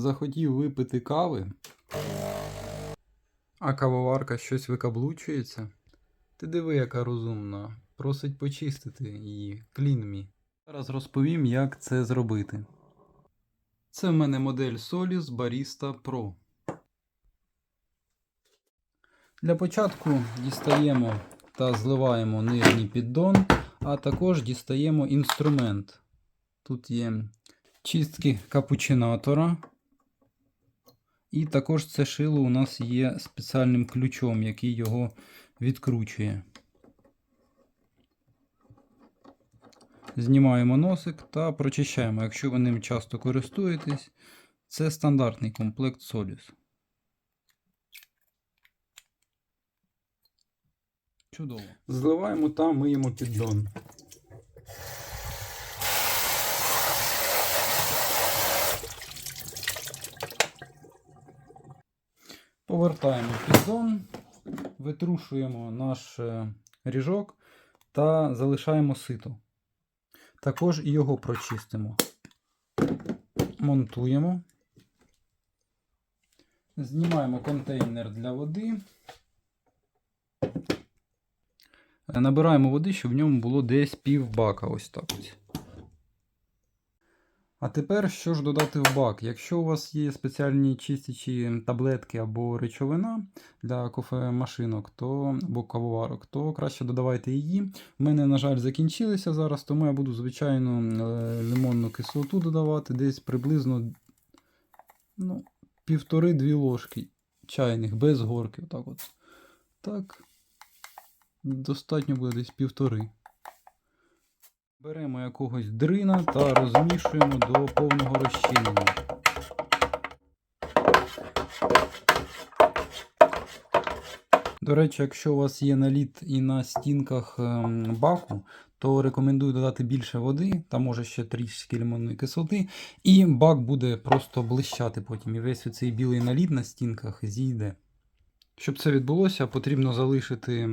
захотів випити кави, а кавоварка щось викаблучується. Ти диви, яка розумна. Просить почистити її. Клін мі. Зараз розповім, як це зробити. Це в мене модель Solis Barista Pro. Для початку дістаємо та зливаємо нижній піддон, а також дістаємо інструмент. Тут є чистки капучинатора. І також це шило у нас є спеціальним ключом, який його відкручує. Знімаємо носик та прочищаємо. Якщо ви ним часто користуєтесь, це стандартний комплект Solis. Чудово. Зливаємо та миємо піддон. Повертаємо піддон, витрушуємо наш е, ріжок та залишаємо сито. Також і його прочистимо. Монтуємо. Знімаємо контейнер для води. Набираємо води, щоб в ньому було десь пів бака. Ось так ось. А тепер що ж додати в бак? Якщо у вас є спеціальні чистячі таблетки або речовина для кофемашинок, то, або кавоварок, то краще додавайте її. У мене, на жаль, закінчилися зараз, тому я буду звичайну е, лимонну кислоту додавати десь приблизно ну, півтори-дві ложки чайних без горки. Отак от. Так. Достатньо буде десь півтори. Беремо якогось дрина та розмішуємо до повного розчинення. До речі, якщо у вас є наліт і на стінках ем, баку, то рекомендую додати більше води, та може ще трішки лимонної кислоти, і бак буде просто блищати потім. І весь цей білий наліт на стінках зійде. Щоб це відбулося, потрібно залишити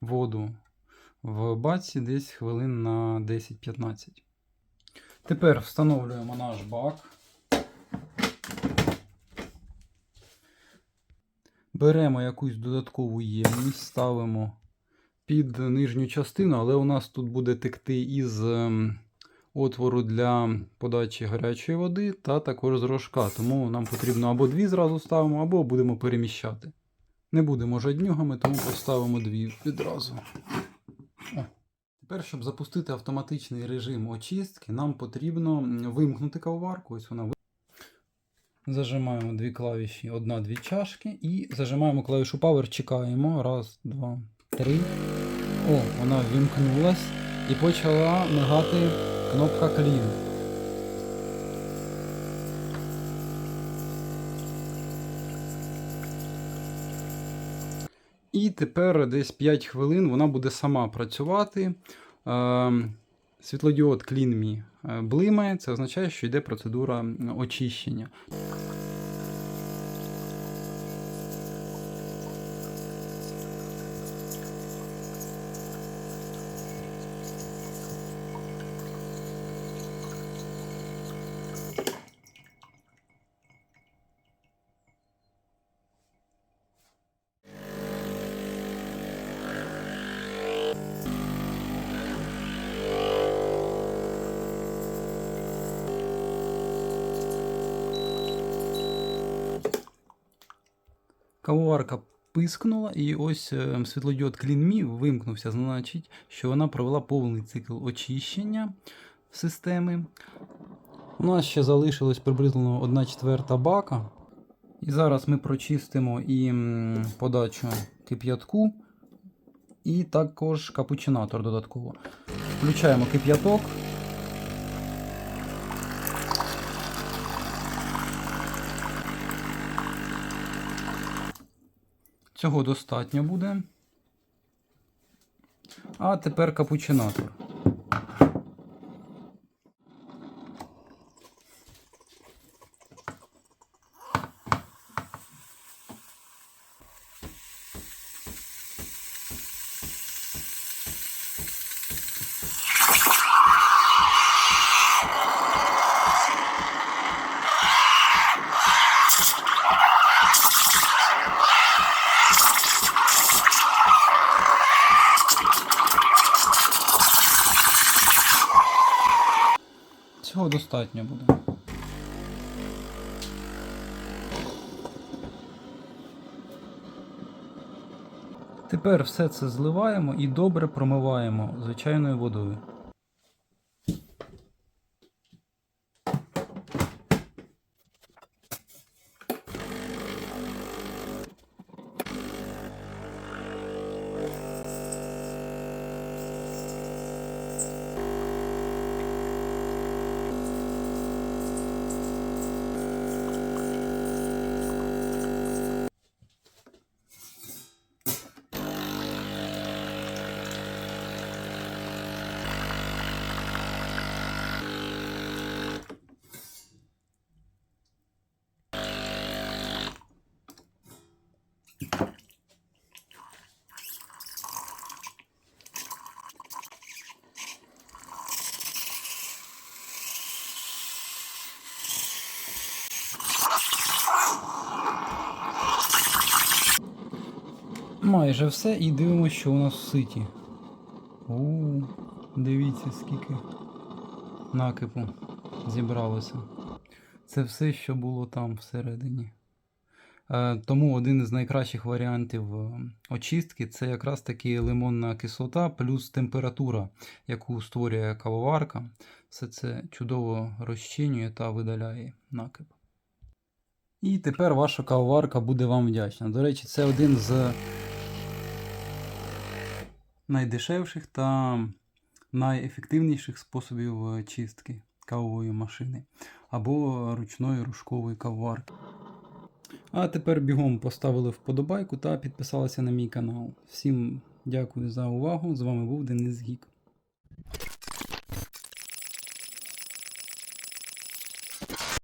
воду в баці десь хвилин на 10-15. Тепер встановлюємо наш бак. Беремо якусь додаткову ємність, ставимо під нижню частину, але у нас тут буде текти із ем, отвору для подачі гарячої води та також з рожка. Тому нам потрібно або дві зразу ставимо, або будемо переміщати. Не будемо жаднюгами, тому поставимо дві відразу. Тепер, щоб запустити автоматичний режим очистки, нам потрібно вимкнути кавоварку. Ось вона Зажимаємо дві клавіші, одна-дві чашки і зажимаємо клавішу Power, чекаємо. Раз, два, три. О, вона вимкнулась і почала мигати кнопка Clean. І тепер десь 5 хвилин вона буде сама працювати. Е, Світлодіод CleanMe е, блимає, це означає, що йде процедура очищення. Кавоварка пискнула, і ось е, світлодіод CleanMe вимкнувся. Значить, що вона провела повний цикл очищення системи. У нас ще залишилось приблизно 1 четверта бака. І зараз ми прочистимо і подачу кип'ятку, і також капучинатор додатково. Включаємо кип'яток. Цього достатньо буде. А тепер капучинатор. Цього достатньо буде. Тепер все це зливаємо і добре промиваємо звичайною водою. Майже все і дивимося, що у нас в ситі. У, дивіться, скільки накипу зібралося. Це все, що було там всередині. Е, Тому один із найкращих варіантів е, очистки це якраз таки лимонна кислота плюс температура, яку створює кавоварка. Все це чудово розчинює та видаляє накип. І тепер ваша кавоварка буде вам вдячна. До речі, це один з найдешевших та найефективніших способів е, чистки кавової машини або ручної рушкової кавоварки. А тепер бігом поставили вподобайку та підписалися на мій канал. Всім дякую за увагу. З вами був Денис Гік.